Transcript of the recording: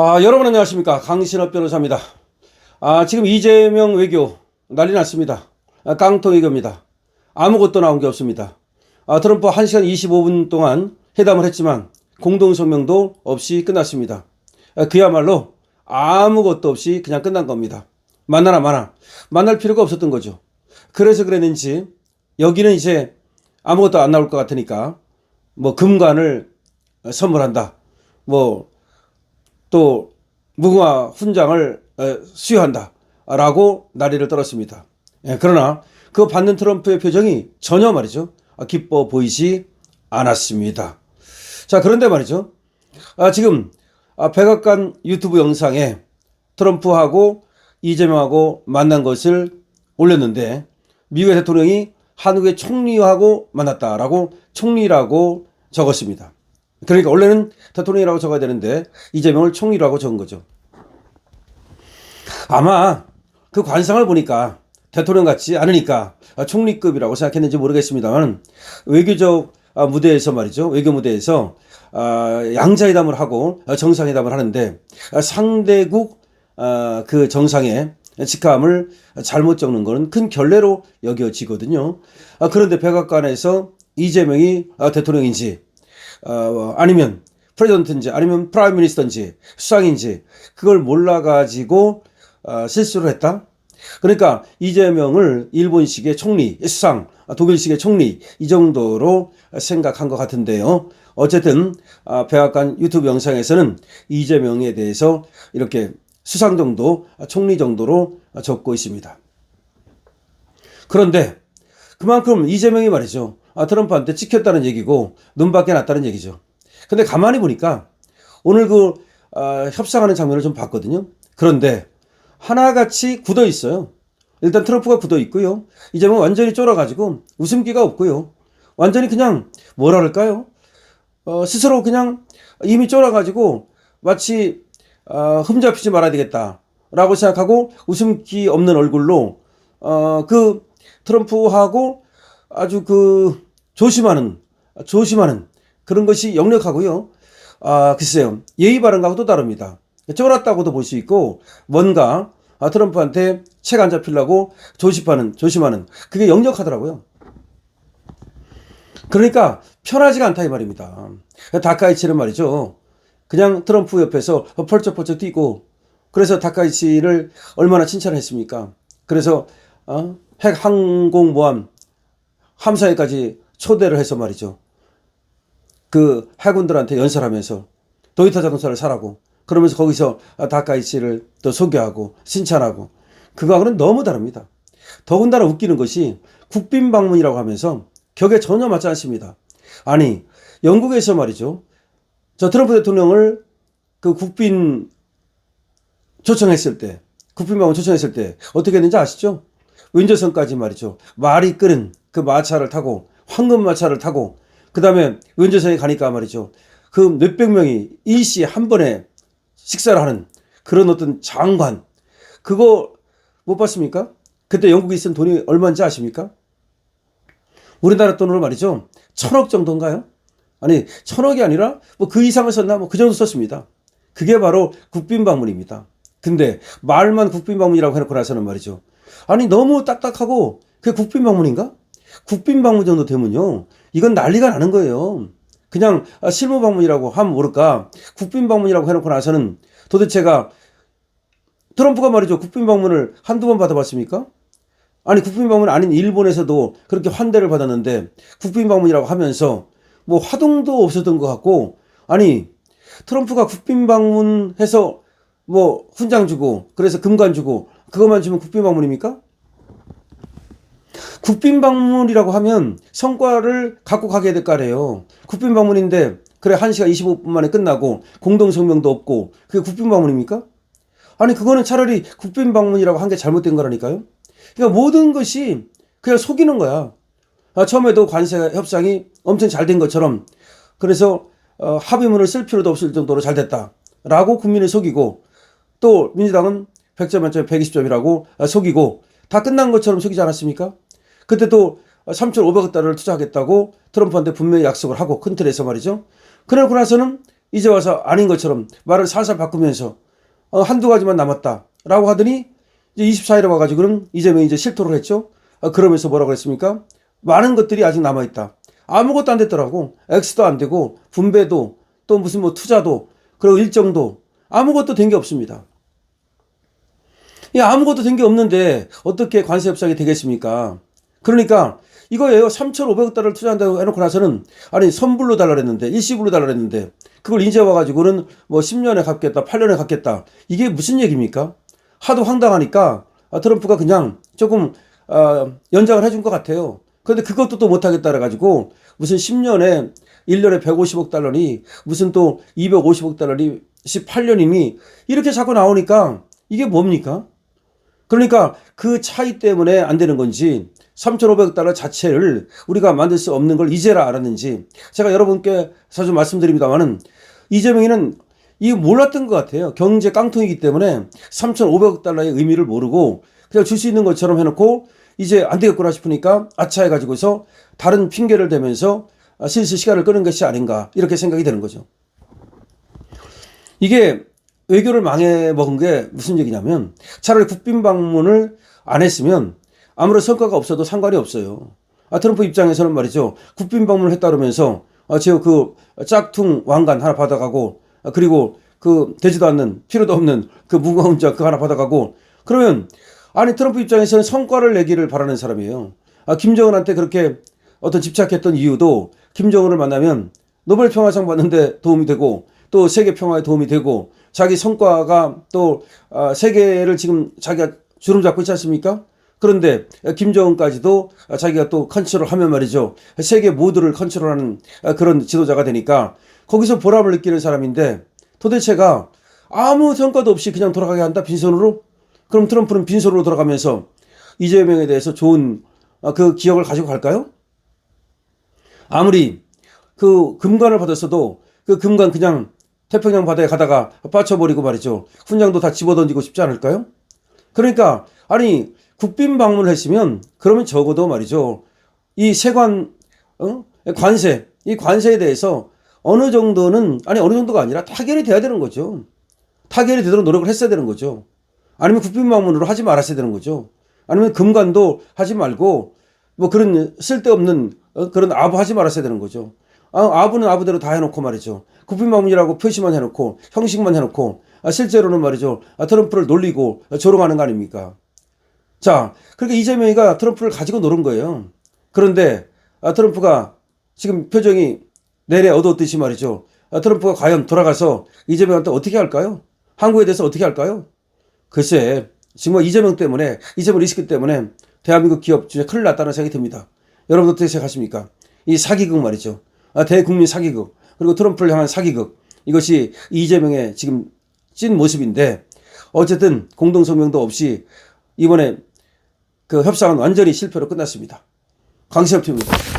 아, 여러분 안녕하십니까. 강신업 변호사입니다. 아, 지금 이재명 외교 난리 났습니다. 아, 깡통 외교입니다. 아무것도 나온 게 없습니다. 아, 트럼프 1시간 25분 동안 회담을 했지만 공동성명도 없이 끝났습니다. 아, 그야말로 아무것도 없이 그냥 끝난 겁니다. 만나나 마나. 만날 필요가 없었던 거죠. 그래서 그랬는지 여기는 이제 아무것도 안 나올 것 같으니까 뭐 금관을 선물한다. 뭐 또 무궁화 훈장을 에, 수여한다라고 난리를 떨었습니다. 예, 그러나 그 받는 트럼프의 표정이 전혀 말이죠 아, 기뻐 보이지 않았습니다. 자 그런데 말이죠. 아, 지금 아, 백악관 유튜브 영상에 트럼프하고 이재명하고 만난 것을 올렸는데 미국의 대통령이 한국의 총리하고 만났다라고 총리라고 적었습니다. 그러니까 원래는 대통령이라고 적어야 되는데 이재명을 총리라고 적은 거죠. 아마 그 관상을 보니까 대통령 같지 않으니까 총리급이라고 생각했는지 모르겠습니다만 외교적 아, 무대에서 말이죠. 외교 무대에서 아, 양자회담을 하고 정상회담을 하는데 상대국 아, 그 정상의 직함을 잘못 적는 것은 큰 결례로 여겨지거든요. 그런데 백악관에서 이재명이 대통령인지 어, 아니면 프레젠트인지 아니면 프라임 미니스터인지 수상인지 그걸 몰라가지고 어, 실수를 했다. 그러니까 이재명을 일본식의 총리, 수상, 독일식의 총리 이 정도로 생각한 것 같은데요. 어쨌든 아, 백악관 유튜브 영상에서는 이재명에 대해서 이렇게 수상 정도, 총리 정도로 적고 있습니다. 그런데 그만큼 이재명이 말이죠. 아, 트럼프한테 찍혔다는 얘기고 눈밖에 났다는 얘기죠. 근데 가만히 보니까 오늘 그 아, 협상하는 장면을 좀 봤거든요. 그런데 하나같이 굳어 있어요. 일단 트럼프가 굳어 있고요. 이재명 완전히 쫄아가지고 웃음기가 없고요. 완전히 그냥 뭐라 그럴까요? 어, 스스로 그냥 이미 쫄아가지고 마치 어, 흠잡히지 말아야 되겠다라고 생각하고 웃음기 없는 얼굴로 어, 그 트럼프하고 아주 그 조심하는 조심하는 그런 것이 역력하고요. 아 글쎄요 예의 바른가하고 또 다릅니다. 쫄았다고도 볼 수 있고 뭔가 아, 트럼프한테 책 안 잡히려고 조심하는 조심하는 그게 역력하더라고요. 그러니까 편하지가 않다 이 말입니다. 다카이치는 말이죠. 그냥 트럼프 옆에서 펄쩍펄쩍 뛰고 그래서 다카이치를 얼마나 칭찬했습니까? 그래서 어? 핵 항공모함 함사에까지 초대를 해서 말이죠. 그 해군들한테 연설하면서 도이타 자동차를 사라고 그러면서 거기서 다카이치를 또 소개하고 칭찬하고 그거하고는 너무 다릅니다. 더군다나 웃기는 것이 국빈 방문이라고 하면서 격에 전혀 맞지 않습니다. 아니 영국에서 말이죠. 저 트럼프 대통령을 그 국빈 초청했을 때 국빈 방문 초청했을 때 어떻게 했는지 아시죠? 윈저선까지 말이죠. 말이 끓은 그 마차를 타고 황금 마차를 타고 그 다음에 윈저선에 가니까 말이죠. 그 몇백 명이 일시에 한 번에 식사를 하는 그런 어떤 장관 그거 못 봤습니까? 그때 영국에 있은 돈이 얼마인지 아십니까? 우리나라 돈으로 말이죠. 천억 정도인가요? 아니 천억이 아니라 뭐 그 이상을 썼나 뭐 그 정도 썼습니다. 그게 바로 국빈 방문입니다. 근데 말만 국빈 방문이라고 해놓고 나서는 말이죠. 아니 너무 딱딱하고 그게 국빈 방문인가? 국빈 방문 정도 되면요. 이건 난리가 나는 거예요. 그냥 실무 방문이라고 하면 모를까. 국빈 방문이라고 해놓고 나서는 도대체가 트럼프가 말이죠. 국빈 방문을 한두 번 받아봤습니까? 아니 국빈 방문 아닌 일본에서도 그렇게 환대를 받았는데 국빈 방문이라고 하면서 뭐 화동도 없었던 것 같고 아니 트럼프가 국빈 방문해서 뭐 훈장 주고 그래서 금관 주고 그것만 주면 국빈 방문입니까? 국빈 방문이라고 하면 성과를 갖고 가게 될 거래요. 국빈 방문인데 그래 1시간 25분 만에 끝나고 공동 성명도 없고 그게 국빈 방문입니까? 아니 그거는 차라리 국빈 방문이라고 한 게 잘못된 거라니까요. 그러니까 모든 것이 그냥 속이는 거야. 아, 처음에도 관세 협상이 엄청 잘 된 것처럼 그래서 어, 합의문을 쓸 필요도 없을 정도로 잘 됐다라고 국민을 속이고 또 민주당은 100점 만점에 120점이라고 속이고 다 끝난 것처럼 속이지 않았습니까? 그때 또 3,500억 달러를 투자하겠다고 트럼프한테 분명히 약속을 하고 큰 틀에서 말이죠. 그러고 나서는 이제 와서 아닌 것처럼 말을 살살 바꾸면서 어, 한두 가지만 남았다라고 하더니 이제 24일에 와가지고는 이재명이 이제 실토를 했죠. 어, 그러면서 뭐라고 그랬습니까? 많은 것들이 아직 남아있다. 아무것도 안 됐더라고. X도 안 되고 분배도 또 무슨 뭐 투자도 그리고 일정도 아무것도 된 게 없습니다. 이 아무것도 된 게 없는데 어떻게 관세 협상이 되겠습니까? 그러니까 이거예요. 3,500억 달러를 투자한다고 해놓고 나서는 아니 선불로 달라 그랬는데 일시불로 달라 그랬는데 그걸 이제 와가지고는 뭐 10년에 갚겠다, 8년에 갚겠다. 이게 무슨 얘기입니까? 하도 황당하니까 아, 트럼프가 그냥 조금 아, 연장을 해준 것 같아요. 그런데 그것도 또 못하겠다 그래가지고 무슨 10년에 1년에 150억 달러니 무슨 또 250억 달러니 18년이니 이렇게 자꾸 나오니까 이게 뭡니까? 그러니까 그 차이 때문에 안 되는 건지 3,500억 달러 자체를 우리가 만들 수 없는 걸 이제라 알았는지 제가 여러분께 자주 말씀드립니다만은 이재명이는 이 몰랐던 것 같아요. 경제 깡통이기 때문에 3,500억 달러의 의미를 모르고 그냥 줄 수 있는 것처럼 해놓고 이제 안 되겠구나 싶으니까 아차 해가지고서 다른 핑계를 대면서 아, 슬슬 시간을 끄는 것이 아닌가 이렇게 생각이 되는 거죠. 이게 외교를 망해 먹은 게 무슨 얘기냐면 차라리 국빈 방문을 안 했으면 아무런 성과가 없어도 상관이 없어요. 아, 트럼프 입장에서는 말이죠. 국빈 방문을 했다 그러면서 아, 제가 그 짝퉁 왕관 하나 받아가고 아, 그리고 그 되지도 않는 필요도 없는 그 무거운 자 그거 하나 받아가고 그러면 아니 트럼프 입장에서는 성과를 내기를 바라는 사람이에요. 아, 김정은한테 그렇게 어떤 집착했던 이유도 김정은을 만나면 노벨 평화상 받는데 도움이 되고 또 세계 평화에 도움이 되고 자기 성과가 또 아, 세계를 지금 자기가 주름 잡고 있지 않습니까? 그런데 김정은까지도 자기가 또 컨트롤하면 말이죠. 세계 모두를 컨트롤하는 그런 지도자가 되니까 거기서 보람을 느끼는 사람인데 도대체가 아무 성과도 없이 그냥 돌아가게 한다 빈손으로? 그럼 트럼프는 빈손으로 돌아가면서 이재명에 대해서 좋은 아, 그 기억을 가지고 갈까요? 아무리 그 금관을 받았어도 그 금관 그냥 태평양 바다에 가다가 빠쳐버리고 말이죠. 훈장도 다 집어던지고 싶지 않을까요? 그러니까 아니 국빈 방문을 했으면 그러면 적어도 말이죠. 이 세관 어? 관세 이 관세에 대해서 어느 정도는 아니 어느 정도가 아니라 타결이 돼야 되는 거죠. 타결이 되도록 노력을 했어야 되는 거죠. 아니면 국빈 방문으로 하지 말았어야 되는 거죠. 아니면 금관도 하지 말고 뭐 그런 쓸데없는 어? 그런 아부 하지 말았어야 되는 거죠. 아, 아부는 아부대로 다 해놓고 말이죠. 국빈 방문이라고 표시만 해놓고 형식만 해놓고 아, 실제로는 말이죠. 아, 트럼프를 놀리고 조롱하는 거 아닙니까? 자, 그러니까 이재명이가 트럼프를 가지고 노는 거예요. 그런데 아, 트럼프가 지금 표정이 내내 어두웠듯이 말이죠. 아, 트럼프가 과연 돌아가서 이재명한테 어떻게 할까요? 한국에 대해서 어떻게 할까요? 글쎄, 정말 이재명 때문에, 이재명 리스크 때문에 대한민국 기업 중에 큰일 났다는 생각이 듭니다. 여러분 어떻게 생각하십니까? 이 사기극 말이죠. 아, 대국민 사기극. 그리고 트럼프를 향한 사기극. 이것이 이재명의 지금 찐 모습인데, 어쨌든 공동성명도 없이 이번에 그 협상은 완전히 실패로 끝났습니다. 강시엽 팀입니다.